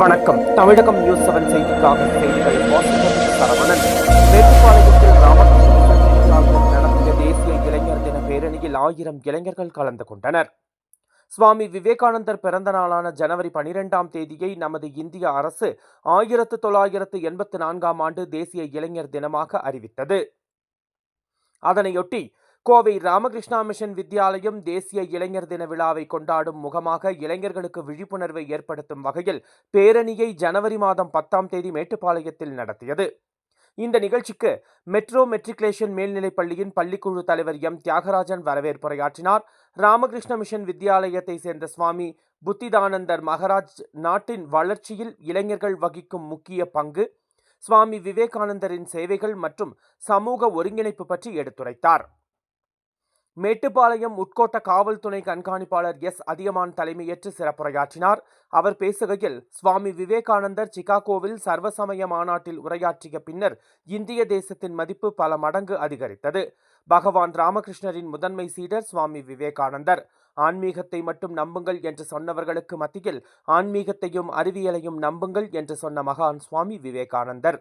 வணக்கம். தமிழகம் news seven செய்திக்காக செய்திகள் வாசிப்பது சரவணன். மேட்டுப்பாளையத்தில் ராமகிருஷ்ணன் நடத்திய தேசிய இளைஞர் தின பேரணியில் ஆயிரம் இளைஞர்கள் கலந்து கொண்டனர். சுவாமி விவேகானந்தர் பிறந்த நாளான ஜனவரி பனிரெண்டாம் தேதியை நமது இந்திய அரசு ஆயிரத்து தொள்ளாயிரத்து எண்பத்து நான்காம் ஆண்டு தேசிய இளைஞர் தினமாக அறிவித்தது. அதனையொட்டி கோவை ராமகிருஷ்ணா மிஷன் வித்யாலயம் தேசிய இளைஞர் தின விழாவை கொண்டாடும் முகமாக இளைஞர்களுக்கு விழிப்புணர்வை ஏற்படுத்தும் வகையில் பேரணியை ஜனவரி மாதம் பத்தாம் தேதி மேட்டுப்பாளையத்தில் நடத்தியது. இந்த நிகழ்ச்சிக்கு மெட்ரோ மெட்ரிகுலேஷன் மேல்நிலைப் பள்ளியின் பள்ளிக்குழு தலைவர் எம். தியாகராஜன் வரவேற்புரையாற்றினார். ராமகிருஷ்ண மிஷன் வித்யாலயத்தை சேர்ந்த சுவாமி புத்திதானந்தர் மகராஜ் நாட்டின் வளர்ச்சியில் இளைஞர்கள் வகிக்கும் முக்கிய பங்கு சுவாமி விவேகானந்தரின் சேவைகள் மற்றும் சமூக ஒருங்கிணைப்பு பற்றி எடுத்துரைத்தார். மேட்டுப்பாளையம் உட்கோட்ட காவல்துறை கண்காணிப்பாளர் எஸ். அதியமான் தலைமையேற்று சிறப்புரையாற்றினார். அவர் பேசுகையில் சுவாமி விவேகானந்தர் சிகாகோவில் சர்வசமய மாநாட்டில் உரையாற்றிய பின்னர் இந்திய தேசத்தின் மதிப்பு பல மடங்கு அதிகரித்தது. பகவான் ராமகிருஷ்ணரின் முதன்மை சீடர் சுவாமி விவேகானந்தர். ஆன்மீகத்தை மட்டும் நம்புங்கள் என்று சொன்னவர்களுக்கு மத்தியில் ஆன்மீகத்தையும் அறிவியலையும் நம்புங்கள் என்று சொன்ன மகான் சுவாமி விவேகானந்தர்.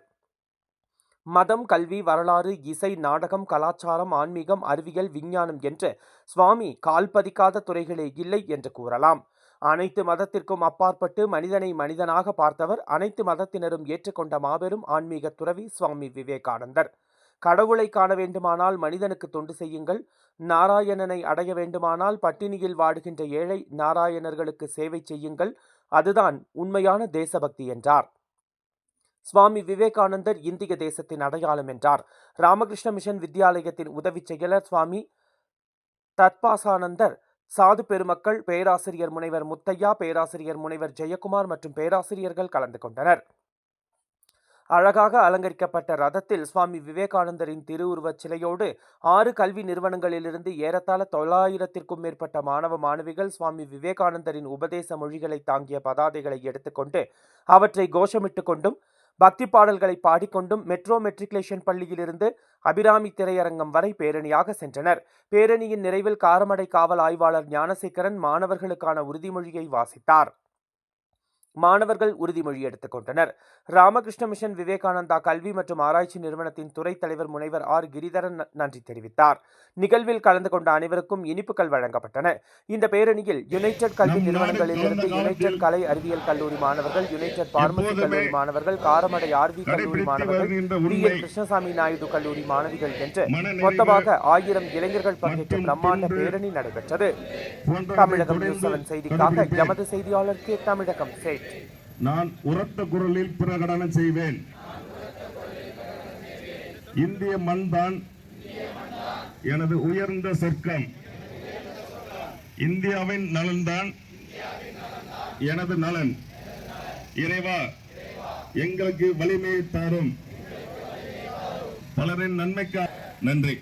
மதம் கல்வி வரலாறு இசை நாடகம் கலாச்சாரம் ஆன்மீகம் அறிவியல் விஞ்ஞானம் என்று சுவாமி கால்பதிக்காத துறைகளே இல்லை என்று கூறலாம். அனைத்து மதத்திற்கும் அப்பாற்பட்டு மனிதனை மனிதனாக பார்த்தவர் அனைத்து மதத்தினரும் ஏற்றுக்கொண்ட மாபெரும் ஆன்மீக துறவி சுவாமி விவேகானந்தர். கடவுளை காண வேண்டுமானால் மனிதனுக்கு தொண்டு செய்யுங்கள். நாராயணனை அடைய வேண்டுமானால் பட்டினியில் வாடுகின்ற ஏழை நாராயணர்களுக்கு சேவை செய்யுங்கள். அதுதான் உண்மையான தேசபக்தி என்றார். சுவாமி விவேகானந்தர் இந்திய தேசத்தின் அடையாளம் என்றார். ராமகிருஷ்ண மிஷன் வித்யாலயத்தின் உதவி செயலர் சுவாமி தத்பாசானந்தர் சாது பெருமக்கள் பேராசிரியர் முனைவர் முத்தையா பேராசிரியர் முனைவர் ஜெயக்குமார் மற்றும் பேராசிரியர்கள் கலந்து கொண்டனர். அழகாக அலங்கரிக்கப்பட்ட ரதத்தில் சுவாமி விவேகானந்தரின் திருவுருவச் சிலையோடு ஆறு கல்வி நிறுவனங்களிலிருந்து ஏறத்தாழ தொள்ளாயிரத்திற்கும் மேற்பட்ட மாணவ மாணவிகள் சுவாமி விவேகானந்தரின் உபதேச மொழிகளை தாங்கிய பதாதைகளை எடுத்துக்கொண்டு அவற்றை கோஷமிட்டுக் கொண்டும் பக்தி பாடல்களை பாடிக்கொண்டும் மெட்ரோ மெட்ரிகுலேஷன் பள்ளியிலிருந்து அபிராமி திரையரங்கம் வரை பேரணியாக சென்றனர். பேரணியின் நிறைவில் காரமடை காவல் ஆய்வாளர் ஞானசேகரன் மாணவர்களுக்கான உறுதிமொழியை வாசித்தார். மாணவர்கள் உறுதிமொழி எடுத்துக் கொண்டனர் ராமகிருஷ்ண மிஷன் விவேகானந்தா கல்வி மற்றும் ஆராய்ச்சி நிறுவனத்தின் துறை தலைவர் முனைவர் ஆர். கிரிதரன் நன்றி தெரிவித்தார். நிகழ்வில் கலந்து கொண்ட அனைவருக்கும் இனிப்புகள் வழங்கப்பட்டன. இந்த பேரணியில் யுனைடெட் கல்வி நிறுவனங்களிலிருந்து யுனைடெட் கலை அறிவியல் கல்லூரி மாணவர்கள் யுனைடெட் பார்மசி கல்லூரி மாணவர்கள் காரமடை ஆர்வி கல்லூரி மாணவர்கள் உண்மை என். கிருஷ்ணசாமி நாயுடு கல்லூரி மாணவிகள் என்று மொத்தமாக ஆயிரம் இளைஞர்கள் பங்கேற்ற பிரம்மாண்ட பேரணி நடைபெற்றது. தமிழகம் நியூஸ் தொடர்ந்து செவன் செய்திக்காக. எமது செய்தியாளர் கே. தமிழகம் சேட். நான் உரத்த குரலில் பிரகடனம் செய்வேன். இந்திய மண்தான் எனது உயர்ந்த சொர்க்கம். இந்தியாவின் நலன்தான் எனது நலன். இறைவா எங்களுக்கு வலிமையை தாரும். பலரின் நன்மைக்கா நன்றி.